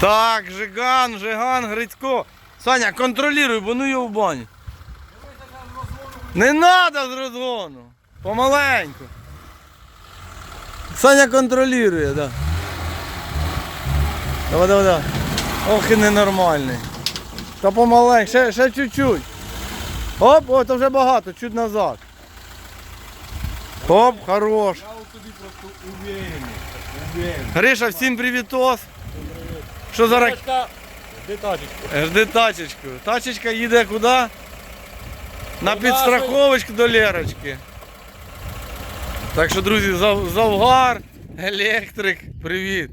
Так, Жиган, Жиган, Грицько. Саня, контролюй, бо ну його в баню. Не треба з розгону. Помаленьку. Саня контролює, так. Да. Давай, давай, давай. Ох і ненормальний. Та помаленьку, ще, ще чуть-чуть. Оп, о, то вже багато, чуть назад. Оп, хорош. Я от тобі просто. Уверений. Гриша, всім привітос. Що зараз? Де тачечка? Жди тачечку. Тачечка їде куди? На підстраховочку до Лерочки. Так що, друзі, Зав- Завгар, електрик, привіт.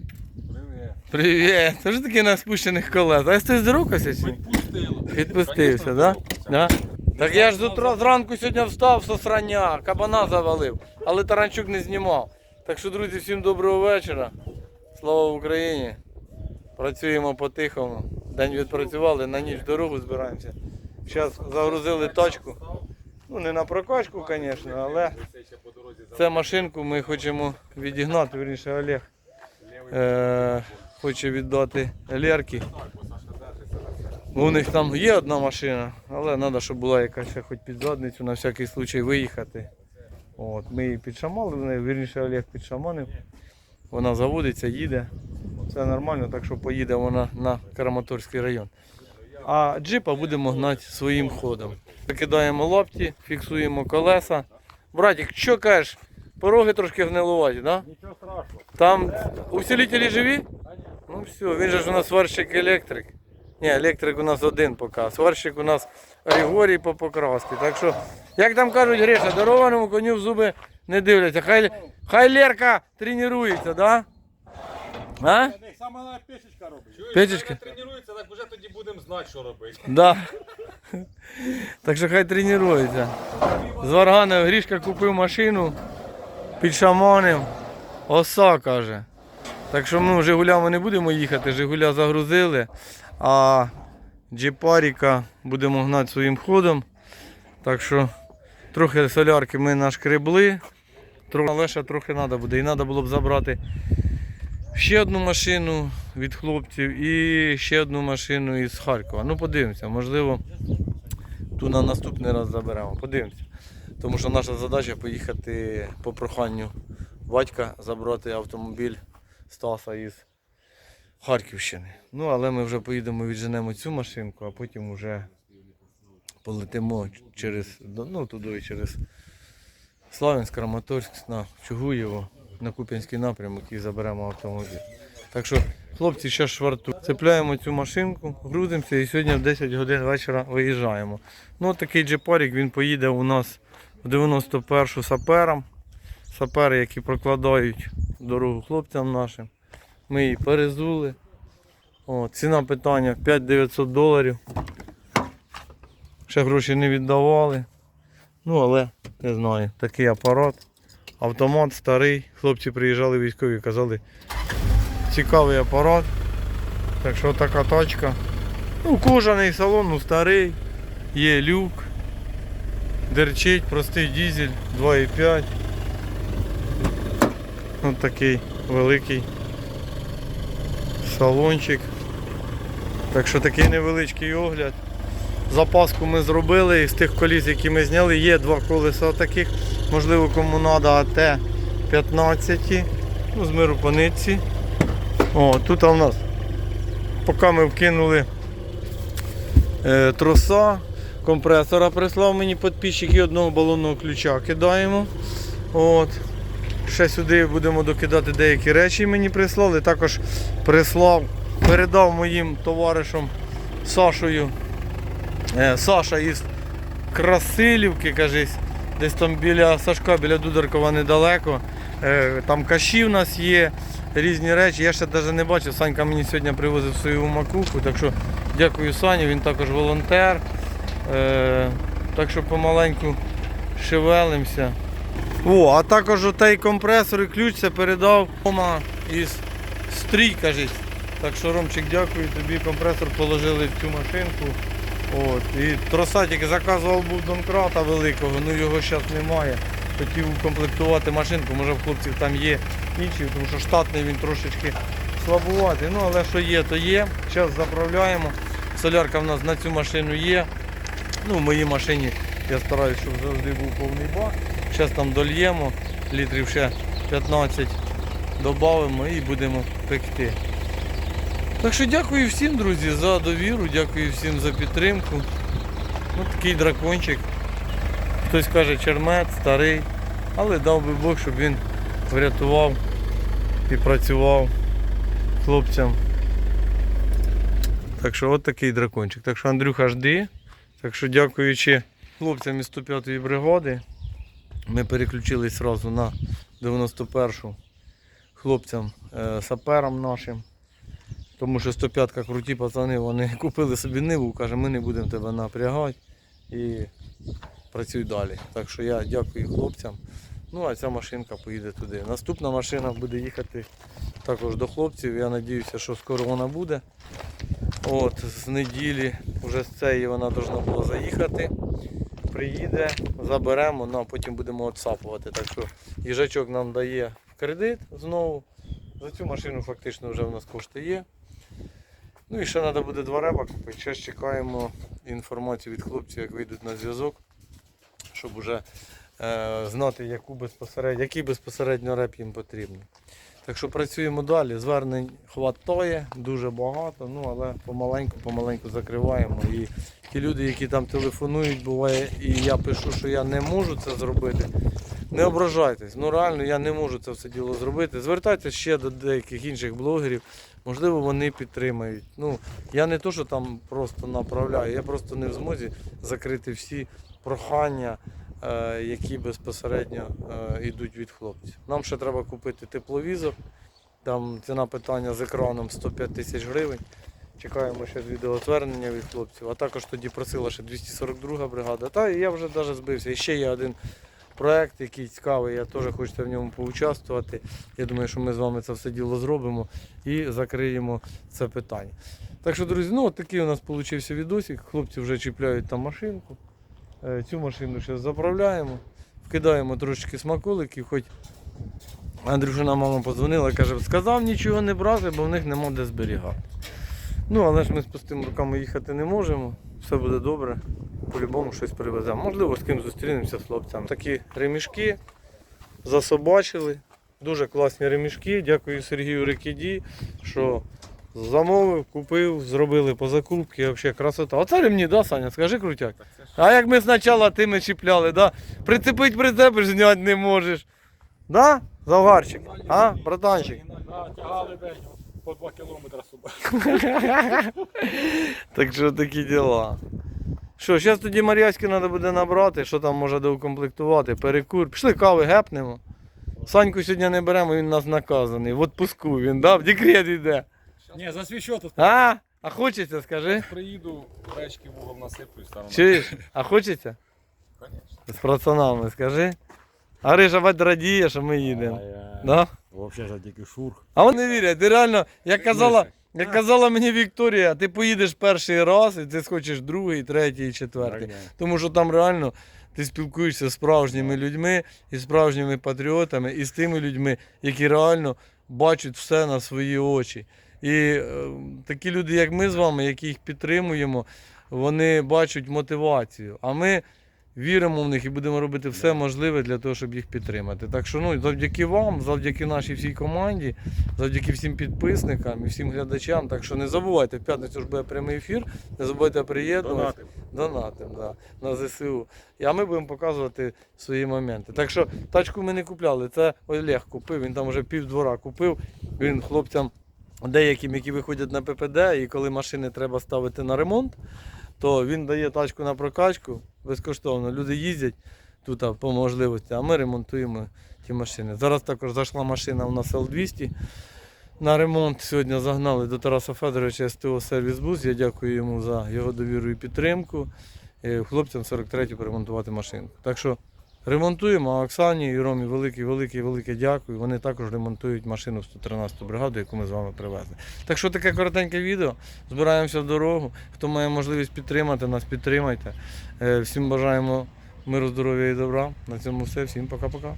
Привіт. Привіт. Це ж таки на спущених колес. А ти здоровкався чи? Відпустило. Відпустився, так? Да? Да? Так я ж з утра зранку сьогодні встав з срання, кабана завалив, але таранчук не знімав. Так що, друзі, всім доброго вечора. Слава Україні. Працюємо по-тихому. День відпрацювали, на ніч дорогу збираємося. Зараз загрузили тачку. Ну не на прокачку, звісно, але Це машинку ми хочемо відігнати, вірніше Олег е, хоче віддати Лерки. У них там є одна машина, але треба, щоб була якась хоч під задницю, на всякий случай виїхати. От, ми її підшамали, вірніше Олег підшаманив. Вона заводиться, їде. Все нормально, так що поїде вона на Краматорський район. А джипа будемо гнати своїм ходом. Викидаємо лапті, фіксуємо колеса. Братик, що кажеш? Пороги трошки гнилуваті, так? Да? Нічого страшного. Там усилителі живі? Ну все, він же ж у нас сварщик електрик. Ні, електрик у нас один поки. Сварщик у нас Григорій по покрасці. Так що, як там кажуть, Гриша, дарованому коню в зуби не дивляться. Хай, хай Лерка тренується, да? А? Саме на печечка робить. Печечка? тренується, так вже тоді будемо знати, що робити. Да. Так що хай тренується. З Варганов Грішка купив машину, підшаманив. Оса каже. Так що ми Жигулями не будемо їхати, Жигуля загрузили, а джипаріка будемо гнати своїм ходом. Так що трохи солярки ми нашкребли, трохи, але ще трохи треба буде. І треба було б забрати ще одну машину від хлопців і ще одну машину із Харкова. Ну подивимося, можливо, ту на наступний раз заберемо. Подивимося. Тому що наша задача поїхати по проханню батька забрати автомобіль Стаса із Харківщини. Ну, але ми вже поїдемо, відженемо цю машинку, а потім вже полетимо через, ну, туди через Славянськ, Краматорськ, на Чугуєво, на Куп'янський напрямок і заберемо автомобіль. Так що, хлопці, ще шварту. Цепляємо цю машинку, грузимося і сьогодні в 10 годин вечора виїжджаємо. Ну, такий джепарік, він поїде у нас в 91-шу саперам. Сапери, які прокладають дорогу хлопцям нашим. Ми її перезули. О, ціна питання 5900 доларів. Ще гроші не віддавали. Ну, але не знаю, такий апарат. Автомат старий. Хлопці приїжджали військові, казали, цікавий апарат. Так що така тачка. Ну, кожаний салон, ну старий. Є люк. Дерчить, простий дізель 2,5. Ось такий великий салончик. Так що такий невеличкий огляд. Запаску ми зробили із тих коліс, які ми зняли. Є два колеса таких, можливо кому треба АТ 15 ну, з миру по нитці. О, тут у нас поки ми вкинули е, троса, компресора прислав мені підписчик і одного балонного ключа кидаємо. От. Ще сюди будемо докидати деякі речі мені прислали. Також прислав, передав моїм товаришам Сашою. Е, Саша із Красилівки, кажись, десь там біля Сашка, біля Дударкова недалеко. Е, Там каші в нас є, різні речі. Я ще навіть не бачив. Санька мені сьогодні привозив свою макуху, так що дякую Сані, він також волонтер. Е, Так що помаленьку шевелимося. О, а також отей компресор і ключ це передав Рома із стрій, кажись. Так що, Ромчик, дякую тобі. Компресор положили в цю машинку. От. І троса заказував був донкрата великого, ну його зараз немає. Хотів укомплектувати машинку, може в хлопців там є інші, тому що штатний він трошечки слабувати. Ну, але що є, то є. Зараз заправляємо. Солярка в нас на цю машину є. Ну, в моїй машині я стараюся, щоб завжди був повний бак. Зараз там дольємо, літрів ще 15 додамо і будемо пекти. Так що дякую всім, друзі, за довіру, дякую всім за підтримку. Ось такий дракончик. Хтось каже чермет, старий, але дав би Бог, щоб він врятував і працював хлопцям. Так що от такий дракончик. Так що Андрюха жди. Так що дякуючи хлопцям із 105-ї бригади, ми переключились одразу на 91-шу хлопцям, е, нашим. Тому що 105-ка круті пацани, вони купили собі ниву, каже, ми не будемо тебе напрягати і працюй далі. Так що я дякую хлопцям. Ну а ця машинка поїде туди. Наступна машина буде їхати також до хлопців. Я сподіваюся, що скоро вона буде. От, з неділі вже з цієї вона повинна була заїхати. Приїде, заберемо, ну а потім будемо отсапувати. Так що їжачок нам дає в кредит знову. За цю машину фактично вже в нас кошти є. Ну і ще треба буде два реба купити. Ще чекаємо інформацію від хлопців, як вийдуть на зв'язок, щоб вже е, знати, яку безпосередньо, який безпосередньо реп їм потрібен. Так що працюємо далі. Звернень хватає, дуже багато, ну але помаленьку, помаленьку закриваємо. І ті люди, які там телефонують, буває, і я пишу, що я не можу це зробити. Не ображайтесь, ну реально я не можу це все діло зробити. Звертайтеся ще до деяких інших блогерів, можливо, вони підтримають. Ну, я не то, що там просто направляю, я просто не в змозі закрити всі прохання, е, які безпосередньо е, йдуть від хлопців. Нам ще треба купити тепловізор. Там ціна питання з екраном 105 тисяч гривень. Чекаємо ще відеозвернення від хлопців. А також тоді просила ще 242 бригада. Та я вже навіть збився. І ще є один проект, який цікавий, я теж хочеться в ньому поучаствувати. Я думаю, що ми з вами це все діло зробимо і закриємо це питання. Так що, друзі, ну от такий у нас вийшов відосик. Хлопці вже чіпляють там машинку. Е, Цю машину ще заправляємо, вкидаємо трошечки смаколиків, хоч Андрюшина мама подзвонила, каже, сказав нічого не брати, бо в них нема де зберігати. Ну, але ж ми з пустими руками їхати не можемо. Все буде добре. По-любому щось привеземо. Можливо, з ким зустрінемося з хлопцями. Такі ремішки засобачили. Дуже класні ремішки. Дякую Сергію Рикіді, що замовив, купив, зробили по закупці. Взагалі красота. Оце ремні, да, Саня? Скажи крутяк. А як ми спочатку тими чіпляли, да? Прицепить прицепиш, зняти не можеш. Да? Завгарчик. А, братанчик? Тягали день по 2 кілометри собі. Так що такі діла. Що, зараз тоді Мар'яськи треба буде набрати, що там може доукомплектувати, перекур. Пішли кави гепнемо. Саньку сьогодні не беремо, він у нас наказаний. В отпуску він, да? в декрет йде. Ні, засвічу тут. А? А хочеться, скажи? Приїду, речки в угол насиплю і стану. Чуєш? А хочеться? Конечно. З пацанами, скажи. А Риша бать радіє, що ми їдемо. Да? Вообще завдяки шурх. А вони не вірять, ти реально, як казала, як казала мені Вікторія, ти поїдеш перший раз і ти схочеш другий, третій, четвертий. Тому що там реально ти спілкуєшся з справжніми людьми і справжніми патріотами, і з тими людьми, які реально бачать все на свої очі. І е, такі люди, як ми з вами, які їх підтримуємо, вони бачать мотивацію. А ми віримо в них і будемо робити все можливе для того, щоб їх підтримати. Так що ну, завдяки вам, завдяки нашій всій команді, завдяки всім підписникам і всім глядачам. Так що не забувайте, в п'ятницю ж буде прямий ефір, не забувайте приєднуватися. Донатим, да, на ЗСУ. А ми будемо показувати свої моменти. Так що тачку ми не купляли. Це Олег купив, він там вже півдвора купив. Він хлопцям деяким, які виходять на ППД, і коли машини треба ставити на ремонт, то він дає тачку на прокачку безкоштовно. Люди їздять тут по можливості, а ми ремонтуємо ті машини. Зараз також зайшла машина у нас Л200 на ремонт. Сьогодні загнали до Тараса Федоровича СТО Сервіс Буз. Я дякую йому за його довіру і підтримку. Е, Хлопцям 43-ю поремонтувати машинку. Так що ремонтуємо, а Оксані і Ромі велике, велике, велике дякую. Вони також ремонтують машину в 113 бригаду, яку ми з вами привезли. Так що таке коротеньке відео. Збираємося в дорогу. Хто має можливість підтримати нас, підтримайте. Е, Всім бажаємо миру, здоров'я і добра. На цьому все. Всім пока-пока.